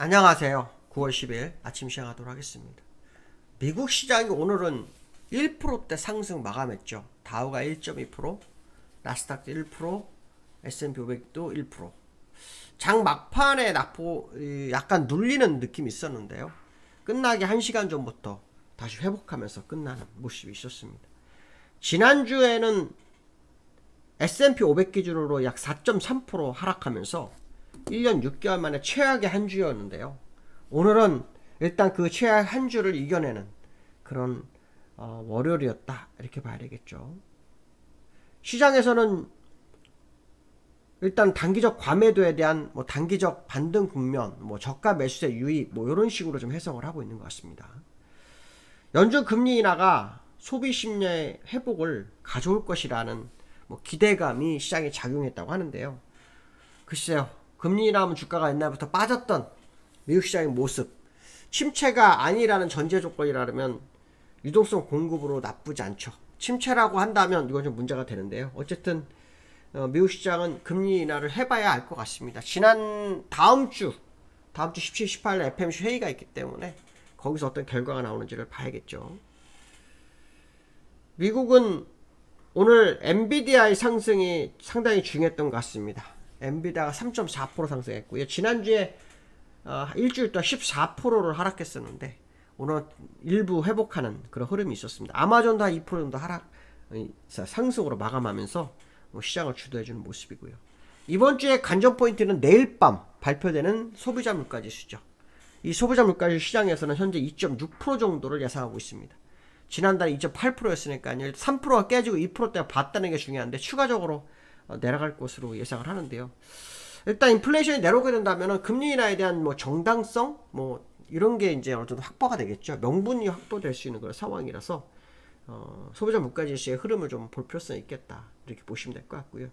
안녕하세요. 9월 10일 아침 시작하도록 하겠습니다. 미국 시장이 오늘은 1%대 상승 마감했죠. 다우가 1.2%, 나스닥도 1%, S&P 500도 1%. 장 막판에 이, 약간 눌리는 느낌이 있었는데요. 끝나기 1시간 전부터 다시 회복하면서 끝나는 모습이 있었습니다. 지난주에는 S&P 500 기준으로 약 4.3% 하락하면서 1년 6개월 만에 최악의 한 주였는데요. 오늘은 일단 그 최악 한 주를 이겨내는 그런 어, 월요일이었다 이렇게 봐야 되겠죠. 시장에서는 일단 단기적 과매도에 대한 뭐 단기적 반등 국면, 뭐 저가 매수세 유입 뭐 이런 식으로 좀 해석을 하고 있는 것 같습니다. 연준 금리 인하가 소비 심리의 회복을 가져올 것이라는 뭐 기대감이 시장에 작용했다고 하는데요. 글쎄요, 금리 인하하면 주가가 옛날부터 빠졌던 미국 시장의 모습, 침체가 아니라는 전제 조건이라면 유동성 공급으로 나쁘지 않죠. 침체라고 한다면 이건 좀 문제가 되는데요. 어쨌든 어, 미국 시장은 금리 인하를 해봐야 알 것 같습니다. 지난 다음 주, 다음 주 17, 18일 FMC 회의가 있기 때문에 거기서 어떤 결과가 나오는지를 봐야겠죠. 미국은 오늘 엔비디아의 상승이 상당히 중요했던 것 같습니다. 엔비디아가 3.4% 상승했고요. 지난주에 어, 일주일 동안 14%를 하락했었는데 오늘 일부 회복하는 그런 흐름이 있었습니다. 아마존도 한2% 정도 하락 어, 상승으로 마감하면서 뭐 시장을 주도해주는 모습이고요. 이번 주에 관전 포인트는 내일 밤 발표되는 소비자 물가 지수죠. 이 소비자 물가 지수 시장에서는 현재 2.6% 정도를 예상하고 있습니다. 지난달 2.8%였으니까요. 3%가 깨지고 2%대가 봤다는 게 중요한데 추가적으로 어, 내려갈 것으로 예상을 하는데요. 일단 인플레이션이 내려오게 된다면 금리 인하에 대한 뭐 정당성 뭐 이런 게 이제 어느 정도 확보가 되겠죠. 명분이 확보될 수 있는 그런 상황이라서 어, 소비자 물가 지수의 흐름을 좀 볼 필요성이 있겠다 이렇게 보시면 될 것 같고요.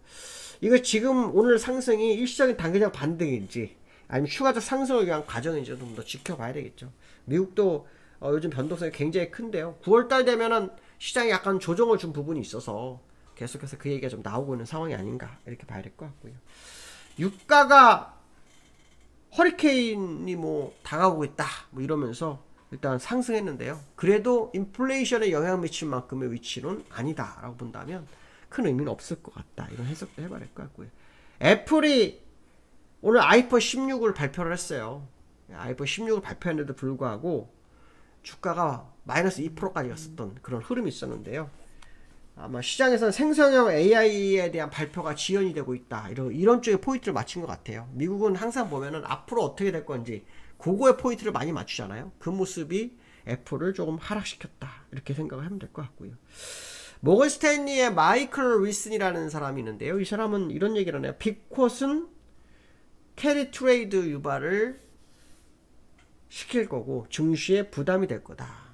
이거 지금 오늘 상승이 일시적인 단기적 반등인지 아니면 추가적 상승을 위한 과정인지 좀 더 지켜봐야 되겠죠. 미국도 어, 요즘 변동성이 굉장히 큰데요. 9월달 되면은 시장이 약간 조정을 준 부분이 있어서 계속해서 그 얘기가 좀 나오고 있는 상황이 아닌가 이렇게 봐야 될 것 같고요. 유가가 허리케인이 뭐 당하고 있다 뭐 이러면서 일단 상승했는데요. 그래도 인플레이션에 영향 미칠 만큼의 위치는 아니다라고 본다면 큰 의미는 없을 것 같다 이런 해석도 해봐야 될 것 같고요. 애플이 오늘 아이폰 16을 발표를 했어요. 아이폰 16을 발표했는데도 불구하고 주가가 마이너스 2%까지 갔었던 그런 흐름이 있었는데요. 아마 시장에서는 생성형 AI에 대한 발표가 지연이 되고 있다. 이런, 이런 쪽에 포인트를 맞춘 것 같아요. 미국은 항상 보면은 앞으로 어떻게 될 건지, 그거에 포인트를 많이 맞추잖아요. 그 모습이 애플을 조금 하락시켰다. 이렇게 생각을 하면 될 것 같고요. 모건 스탠리의 마이클 윌슨이라는 사람이 있는데요. 이 사람은 이런 얘기를 하네요. 빅콧은 캐리 트레이드 유발을 시킬 거고 증시에 부담이 될 거다.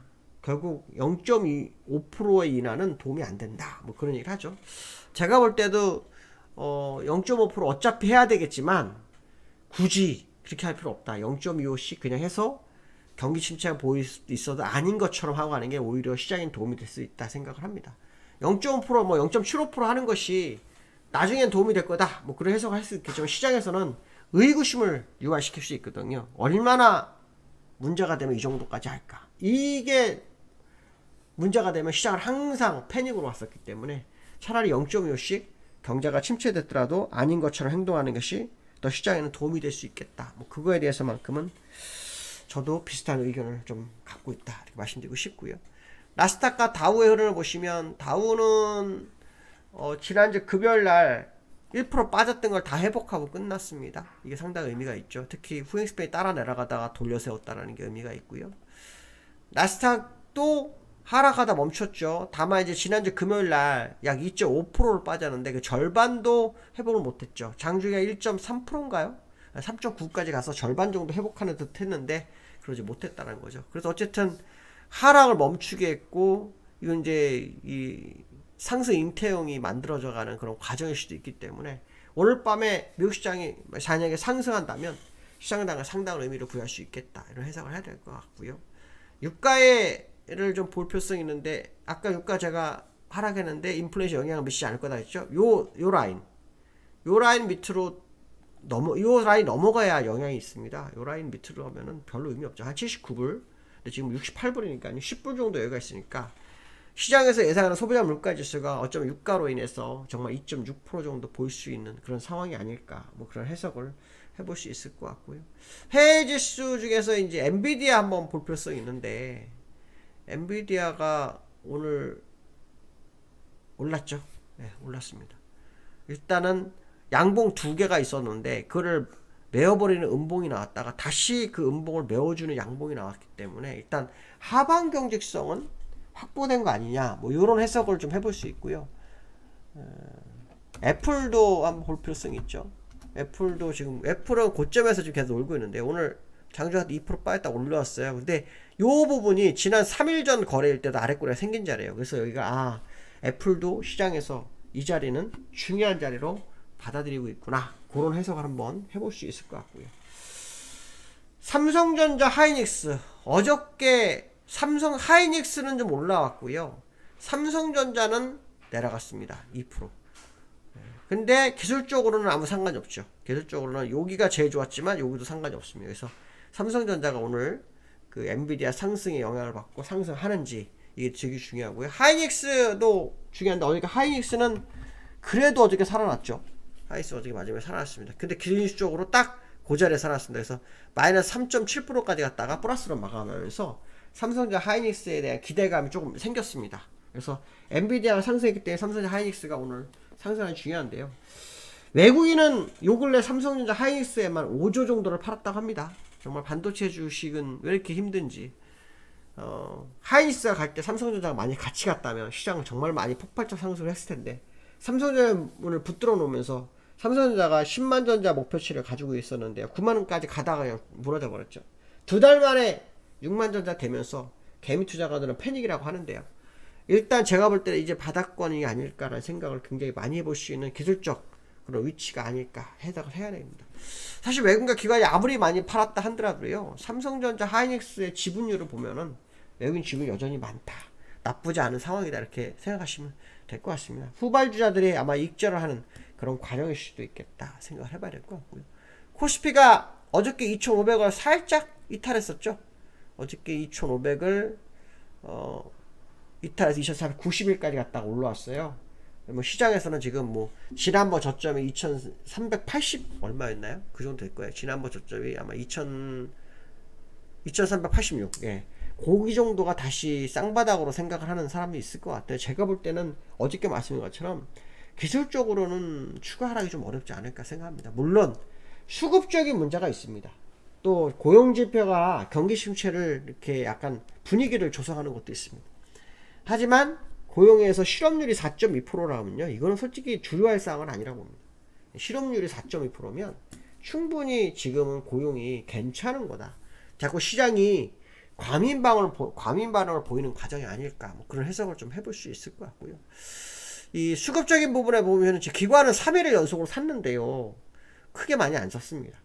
결국 0.25%의 인하는 도움이 안 된다. 뭐 그런 얘기를 하죠. 제가 볼 때도 어, 0.5% 어차피 해야 되겠지만 굳이 그렇게 할 필요 없다. 0.25씩 그냥 해서 경기 침체가 보일 수도 있어도 아닌 것처럼 하고 가는 게 오히려 시장에 도움이 될 수 있다 생각을 합니다. 0.5%뭐 0.75% 하는 것이 나중엔 도움이 될 거다. 뭐 그런 해석을 할 수 있겠지만 시장에서는 의구심을 유발시킬 수 있거든요. 얼마나 문제가 되면 이 정도까지 할까? 이게 문제가 되면 시장을 항상 패닉으로 왔었기 때문에 차라리 0.25씩 경제가 침체됐더라도 아닌 것처럼 행동하는 것이 더 시장에는 도움이 될 수 있겠다. 뭐 그거에 대해서만큼은 저도 비슷한 의견을 좀 갖고 있다. 이렇게 말씀드리고 싶고요. 나스닥과 다우의 흐름을 보시면 다우는 어, 지난주 금요일 날 1% 빠졌던 걸 다 회복하고 끝났습니다. 이게 상당히 의미가 있죠. 특히 후행 스페이 따라 내려가다가 돌려 세웠다는 게 의미가 있고요. 나스닥도 하락하다 멈췄죠. 다만 이제 지난주 금요일 날 약 2.5%를 빠졌는데 그 절반도 회복을 못했죠. 장중에 1.3%인가요? 3.9까지 가서 절반 정도 회복하는 듯 했는데 그러지 못했다는 거죠. 그래서 어쨌든 하락을 멈추게 했고 이건 이제 이 상승 잉태용이 만들어져 가는 그런 과정일 수도 있기 때문에 오늘 밤에 미국 시장이 만약에 상승한다면 시장당을 상당한 의미를 부여할 수 있겠다 이런 해석을 해야 될 것 같고요. 유가 를 좀 볼 필요성이 있는데 아까 유가 제가 하락했는데 인플레이션 영향을 미치지 않을 거다 했죠. 요 요 라인 요 라인 밑으로 넘어 이 라인 넘어가야 영향이 있습니다. 이 라인 밑으로 가면은 별로 의미 없죠. 한 79불. 근데 지금 68불이니까 10불 정도 여유가 있으니까 시장에서 예상하는 소비자 물가 지수가 어쩌면 유가로 인해서 정말 2.6% 정도 보일 수 있는 그런 상황이 아닐까 뭐 그런 해석을 해볼 수 있을 것 같고요. 해외 지수 중에서 이제 엔비디아 한번 볼 필요성이 있는데 엔비디아가 오늘 올랐죠. 네, 올랐습니다. 일단은 양봉 두 개가 있었는데 그거를 메어버리는 음봉이 나왔다가 다시 그 음봉을 메어주는 양봉이 나왔기 때문에 일단 하방 경직성은 확보된 거 아니냐 뭐 이런 해석을 좀 해볼 수 있고요. 어, 애플도 한번 볼 필요성이 있죠. 애플도 지금 애플은 고점에서 지금 계속 놀고 있는데 오늘 장주가 2% 빠졌다 올라왔어요. 근데 요 부분이 지난 3일 전 거래일 때도 아래꼬리가 생긴 자리예요. 그래서 여기가 아 애플도 시장에서 이 자리는 중요한 자리로 받아들이고 있구나. 그런 해석을 한번 해볼 수 있을 것 같고요. 삼성전자 하이닉스 어저께 삼성 하이닉스는 좀 올라왔고요. 삼성전자는 내려갔습니다. 2%. 근데 기술적으로는 아무 상관이 없죠. 기술적으로는 여기가 제일 좋았지만 여기도 상관이 없습니다. 그래서 삼성전자가 오늘 그 엔비디아 상승에 영향을 받고 상승하는지 이게 되게 중요하고요. 하이닉스도 중요한데 어저께 하이닉스는 그래도 어저께 살아났죠. 하이닉스 어저께 마지막에 살아났습니다. 근데 기술적으로 딱그 자리에 살아났습니다. 그래서 마이너스 3.7%까지 갔다가 플러스로 마감하면서 삼성전자 하이닉스에 대한 기대감이 조금 생겼습니다. 그래서 엔비디아가 상승했기 때문에 삼성전자 하이닉스가 오늘 상승이 중요한데요. 외국인은 요 근래 삼성전자 하이닉스에만 5조 정도를 팔았다고 합니다. 정말 반도체 주식은 왜 이렇게 힘든지. 어, 하이닉스가 갈 때 삼성전자가 많이 같이 갔다면 시장은 정말 많이 폭발적 상승을 했을 텐데 삼성전자 문을 붙들어 놓으면서 삼성전자가 10만 전자 목표치를 가지고 있었는데요. 9만 원까지 가다가 그냥 무너져 버렸죠. 두 달 만에 6만 전자 되면서 개미 투자가들은 패닉이라고 하는데요. 일단 제가 볼 때는 이제 바닥권이 아닐까라는 생각을 굉장히 많이 해볼 수 있는 기술적 그런 위치가 아닐까 해석을 해야 됩니다. 사실 외국인과 기관이 아무리 많이 팔았다 하더라도요. 삼성전자 하이닉스의 지분율을 보면은 외국인 지분이 여전히 많다. 나쁘지 않은 상황이다. 이렇게 생각하시면 될 것 같습니다. 후발주자들이 아마 익절을 하는 그런 과정일 수도 있겠다 생각을 해봐야 될 것 같고요. 코스피가 어저께 2,500을 살짝 이탈했었죠. 어저께 2,500을 어, 이탈해서 2,490일까지 갔다가 올라왔어요. 뭐 시장에서는 지금 뭐 지난번 저점이 2,380 얼마였나요? 그 정도 될 거예요. 지난번 저점이 아마 2,000 2,386. 예. 고기 정도가 다시 쌍바닥으로 생각을 하는 사람이 있을 것 같아요. 제가 볼 때는 어저께 말씀드린 것처럼 기술적으로는 추가 하락이 좀 어렵지 않을까 생각합니다. 물론 수급적인 문제가 있습니다. 또 고용 지표가 경기 침체를 이렇게 약간 분위기를 조성하는 것도 있습니다. 하지만 고용에서 실업률이 4.2%라면요. 이거는 솔직히 주요할 사항은 아니라고 봅니다. 실업률이 4.2%면 충분히 지금은 고용이 괜찮은 거다. 자꾸 시장이 과민 반응을 과민 반응을 보이는 과정이 아닐까 뭐 그런 해석을 좀 해볼 수 있을 것 같고요. 이 수급적인 부분에 보면 기관은 3일을 연속으로 샀는데요. 크게 많이 안 샀습니다.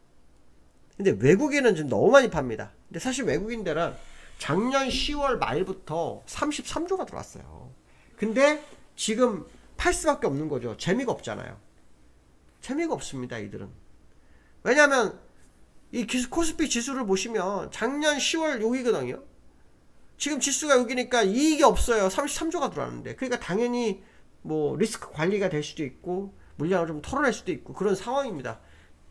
근데 외국인은 지금 너무 많이 팝니다. 근데 사실 외국인들은 작년 10월 말부터 33조가 들어왔어요. 근데 지금 팔 수밖에 없는 거죠. 재미가 없잖아요. 재미가 없습니다, 이들은. 왜냐면 이 기수, 코스피 지수를 보시면 작년 10월 여기거든요. 지금 지수가 여기니까 이익이 없어요. 33조가 들어왔는데. 그러니까 당연히 뭐 리스크 관리가 될 수도 있고 물량을 좀 털어낼 수도 있고 그런 상황입니다.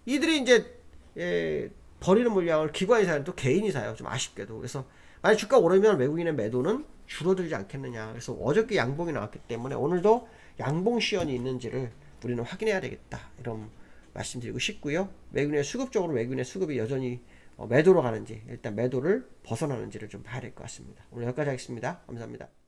이들이 이제 예, 버리는 물량을 기관이 사요. 또 개인이 사요. 좀 아쉽게도. 그래서 만약 주가 오르면 외국인의 매도는 줄어들지 않겠느냐. 그래서 어저께 양봉이 나왔기 때문에 오늘도 양봉 시연이 있는지를 우리는 확인해야 되겠다. 이런 말씀드리고 싶고요. 외국인의 수급적으로 외국인의 수급이 여전히 어, 매도로 가는지 일단 매도를 벗어나는지를 좀 봐야 될 것 같습니다. 오늘 여기까지 하겠습니다. 감사합니다.